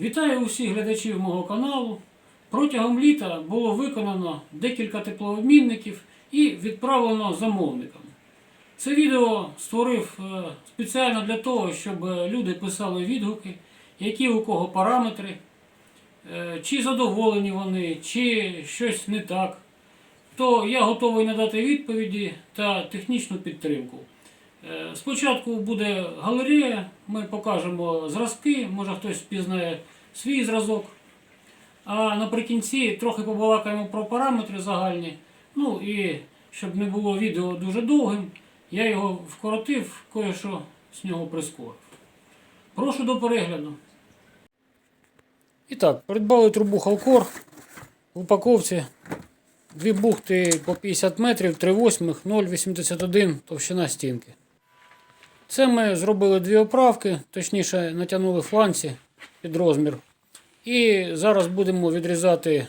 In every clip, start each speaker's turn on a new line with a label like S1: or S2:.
S1: Вітаю усіх глядачів мого каналу. Протягом літа було виконано декілька теплообмінників і відправлено замовникам. Це відео створив е, спеціально для того, щоб люди писали відгуки, які у кого параметри, е, чи задоволені вони, чи щось не так. То я готовий надати відповіді та технічну підтримку. Е, Спочатку буде галерея, ми покажемо зразки, може хтось впізнає свій зразок. А наприкінці трохи побалакаємо про параметри загальні. Ну і щоб не було відео дуже довгим, я його вкоротив, кое-що з нього прискорив. Прошу до перегляду. І так, придбали трубу Халкор в упаковці. Дві бухти по 50 метрів, 3 восьмих, 0,81 товщина стінки. Це ми зробили дві оправки, точніше натягнули фланці під розмір. І зараз будемо відрізати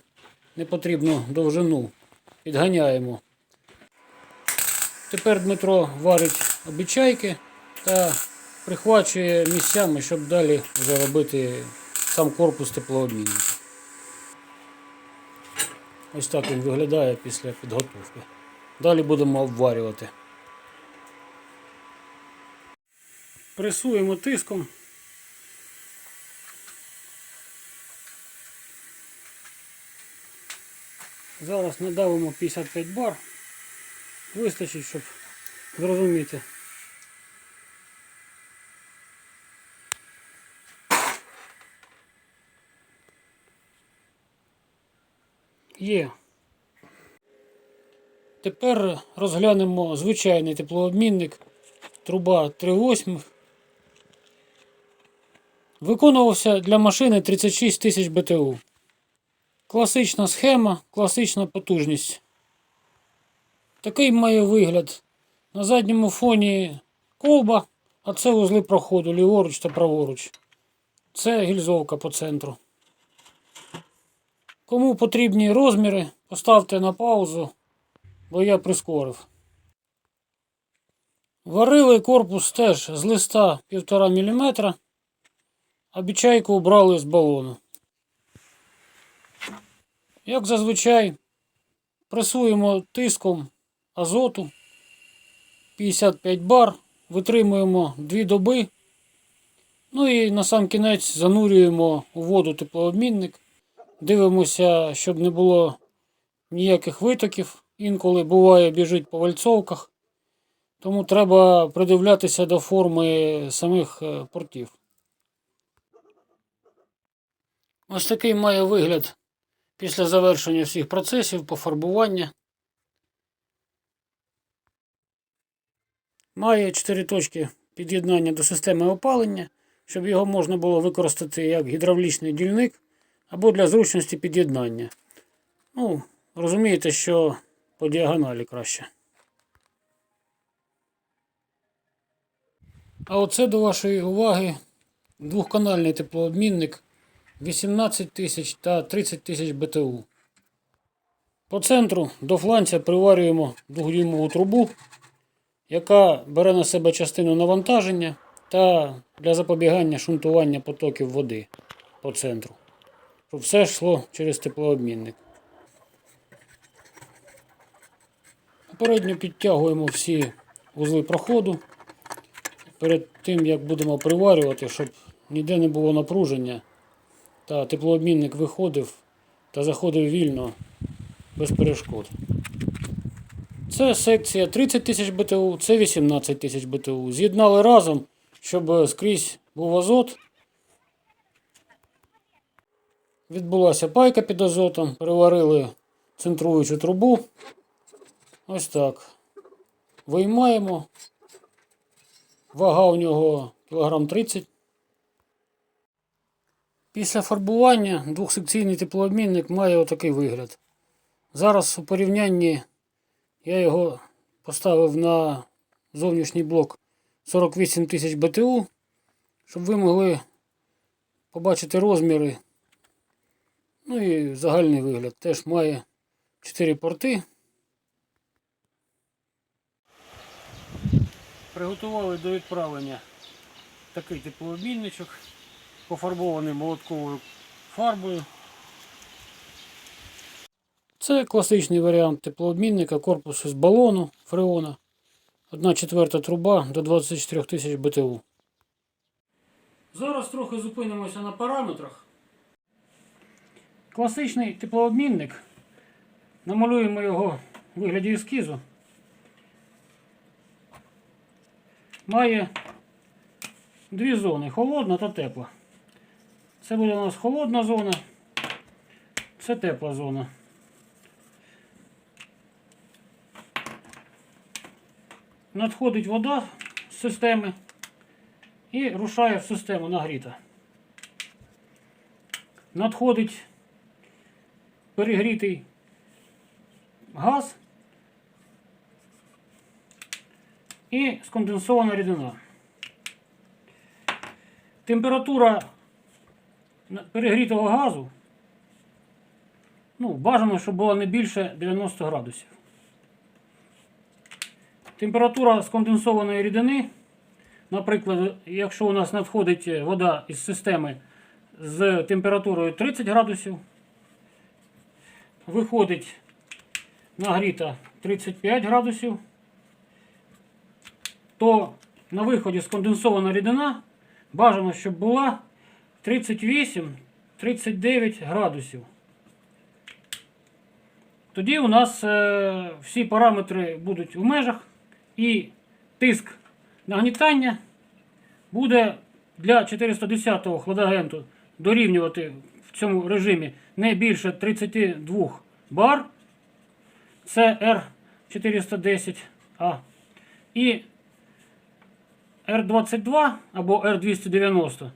S1: непотрібну довжину. Підганяємо. Тепер Дмитро варить обічайки та прихвачує місцями, щоб далі вже робити сам корпус теплообмінника. Ось так він виглядає після підготовки. Далі будемо обварювати. Пресуємо тиском. Зараз надавимо 55 бар. Вистачить, щоб зрозуміти. Є. Тепер розглянемо звичайний теплообмінник. Труба 3,8. Виконувався для машини 36 тисяч БТУ. Класична схема, класична потужність. Такий має вигляд. На задньому фоні колба, а це вузли проходу ліворуч та праворуч. Це гільзовка по центру. Кому потрібні розміри, поставте на паузу, бо я прискорив. Варили корпус теж з листа 1,5 мм, а бічайку убрали з балону. Як зазвичай, пресуємо тиском азоту 55 бар, витримуємо 2 доби. Ну і на сам кінець занурюємо у воду теплообмінник. Дивимося, щоб не було ніяких витоків. Інколи буває біжить по вальцовках. Тому треба придивлятися до форми самих е, портів. Ось такий має вигляд після завершення всіх процесів пофарбування. Має 4 точки під'єднання до системи опалення, щоб його можна було використати як гідравлічний дільник або для зручності під'єднання. Ну, розумієте, що по діагоналі краще. А оце до вашої уваги двохканальний теплообмінник 18 тисяч та 30 тисяч БТУ. По центру до фланця приварюємо двохдюймову трубу, яка бере на себе частину навантаження та для запобігання шунтування потоків води по центру. Щоб все йшло через теплообмінник. Попередньо підтягуємо всі вузли проходу перед тим, як будемо приварювати, щоб ніде не було напруження та теплообмінник виходив та заходив вільно без перешкод. Це секція 30 тисяч БТУ, це 18 тисяч БТУ. З'єднали разом, щоб скрізь був азот. Відбулася пайка під азотом, переварили центруючу трубу. Ось так. Виймаємо. Вага у нього кілограм 30 Після фарбування двохсекційний теплообмінник має отакий вигляд. Зараз у порівнянні я його поставив на зовнішній блок 48 тисяч БТУ, щоб ви могли побачити розміри. Ну і загальний вигляд. Теж має 4 порти. Приготували до відправлення такий теплообмінничок. Пофарбований молотковою фарбою. Це класичний варіант теплообмінника корпусу з балону фреона. 1 четверта труба до 24 тисяч БТУ. Зараз трохи зупинимося на параметрах. Класичний теплообмінник. Намалюємо його у вигляді ескізу. Має дві зони холодна та тепла. Це буде у нас холодна зона, це тепла зона. Надходить вода з системи і рушає в систему нагріта. Надходить перегрітий газ і сконденсована рідина. Температура перегрітого газу. Ну, бажано, щоб була не більше 90 градусів. Температура сконденсованої рідини, наприклад, якщо у нас надходить вода із системи з температурою 30 градусів, виходить нагріта 35 градусів, то на виході сконденсована рідина. Бажано, щоб була 38-39 градусів. Тоді у нас е, всі параметри будуть в межах і тиск нагнітання буде для 410-го хладагенту дорівнювати в цьому режимі не більше 32 бар. Це R410A. І R22 або R290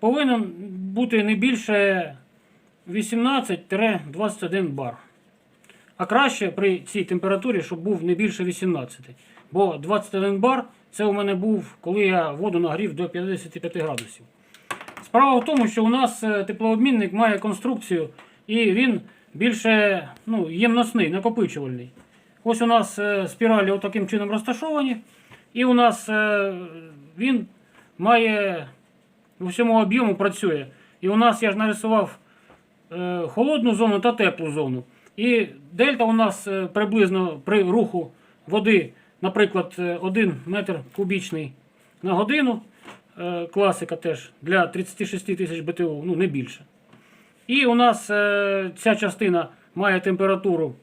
S1: повинен бути не більше 18-21 бар. А краще при цій температурі, щоб був не більше 18. Бо 21 бар це у мене був, коли я воду нагрів до 55 градусів. Справа в тому, що у нас е, теплообмінник має конструкцію і він більше ну, ємносний, накопичувальний. Ось у нас е, спіралі отаким чином розташовані, і у нас е, він має у всьому об'єму працює. І у нас я ж нарисував е, холодну зону та теплу зону. І дельта у нас е, приблизно при руху води, наприклад, 1 метр кубічний на годину. Е, класика теж для 36 тисяч БТУ, ну не більше. І у нас е, ця частина має температуру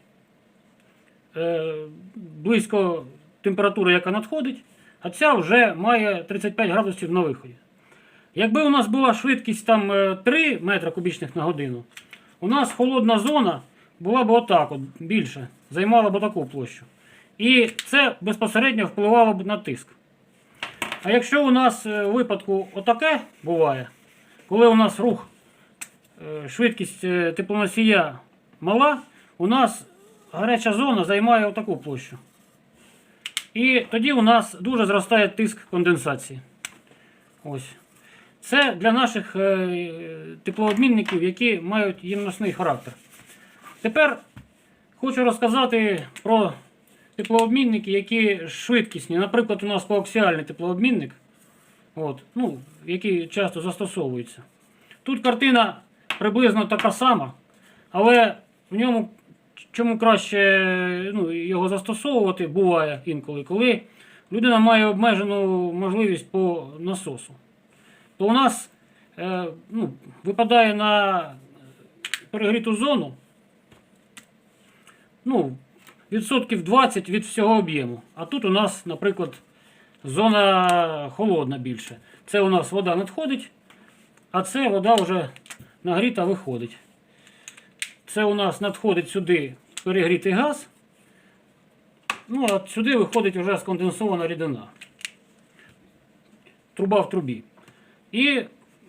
S1: е, близько температури, яка надходить, а ця вже має 35 градусів на виході. Якби у нас була швидкість там е, 3 метри кубічних на годину, у нас холодна зона була б отак, от, більше, займала б таку площу. І це безпосередньо впливало б на тиск. А якщо у нас е, у випадку отаке буває, коли у нас рух, е, швидкість е, теплоносія мала, у нас гаряча зона займає отаку площу. І тоді у нас дуже зростає тиск конденсації. Ось. Це для наших е, теплообмінників, які мають ємносний характер. Тепер хочу розказати про теплообмінники, які швидкісні. Наприклад, у нас коаксіальний теплообмінник, от, ну, який часто застосовується. Тут картина приблизно така сама, але в ньому чому краще ну, його застосовувати буває інколи, коли людина має обмежену можливість по насосу. То у нас е, ну, випадає на перегріту зону ну, відсотків 20 від всього об'єму. А тут у нас, наприклад, зона холодна більше. Це у нас вода надходить, а це вода вже нагріта виходить. Це у нас надходить сюди перегрітий газ. Ну, а сюди виходить вже сконденсована рідина. Труба в трубі. І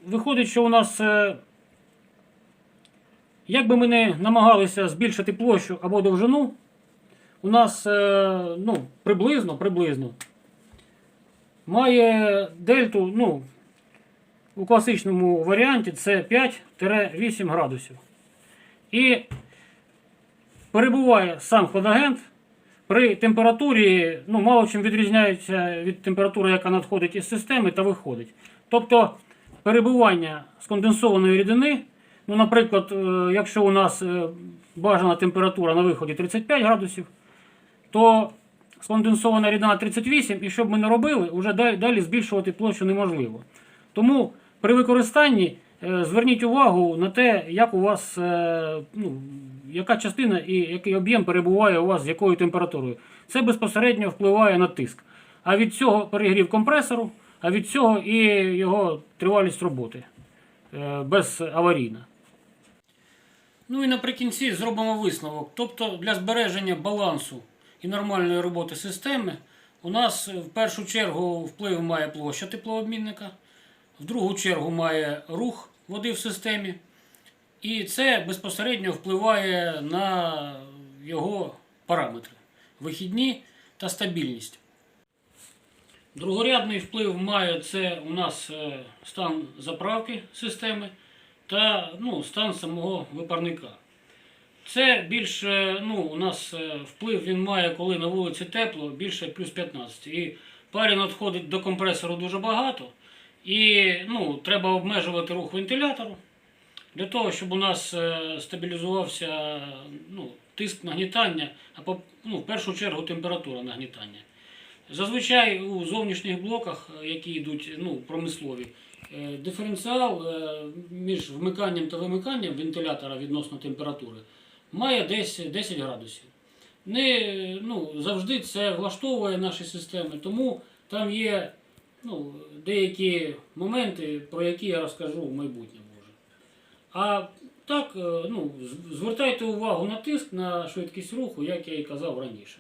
S1: виходить, що у нас, е, як би ми не намагалися збільшити площу або довжину, у нас е, ну, приблизно, приблизно має дельту, ну, у класичному варіанті це 5-8 градусів. І перебуває сам хладагент при температурі, ну, мало чим відрізняється від температури, яка надходить із системи та виходить. Тобто перебування сконденсованої рідини. Ну, наприклад, е, якщо у нас е, бажана температура на виході 35 градусів, то сконденсована рідина 38, і що б ми не робили, вже далі, збільшувати площу неможливо. Тому при використанні е, зверніть увагу на те, як у вас, ну, яка частина і який об'єм перебуває у вас з якою температурою. Це безпосередньо впливає на тиск. А від цього перегрів компресору, а від цього і його тривалість роботи е, безаварійна. Ну і наприкінці зробимо висновок. Тобто для збереження балансу і нормальної роботи системи у нас в першу чергу вплив має площа теплообмінника, в другу чергу має рух води в системі, і це безпосередньо впливає на його параметри вихідні та стабільність. Другорядний вплив має це у нас е, стан заправки системи та ну, стан самого випарника. Це більше, ну, у нас е, вплив він має, коли на вулиці тепло, більше плюс 15. І парі надходить до компресору дуже багато. І ну, треба обмежувати рух вентилятору для того, щоб у нас е, стабілізувався ну, тиск нагнітання, а ну, в першу чергу температура нагнітання. Зазвичай у зовнішніх блоках, е, які йдуть ну, промислові, е, диференціал е, між вмиканням та вимиканням вентилятора відносно температури має десь 10 градусів. Не ну, завжди це влаштовує наші системи, тому там є ну, деякі моменти, про які я розкажу в майбутньому вже. А так, е, ну, звертайте увагу на тиск, на швидкість руху, як я і казав раніше.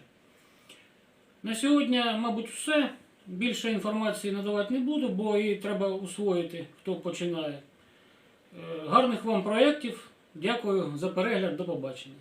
S1: На сьогодні, мабуть, все. Більше інформації надавати не буду, бо її треба усвоїти, хто починає. Е, Гарних вам проєктів. Дякую за перегляд. До побачення.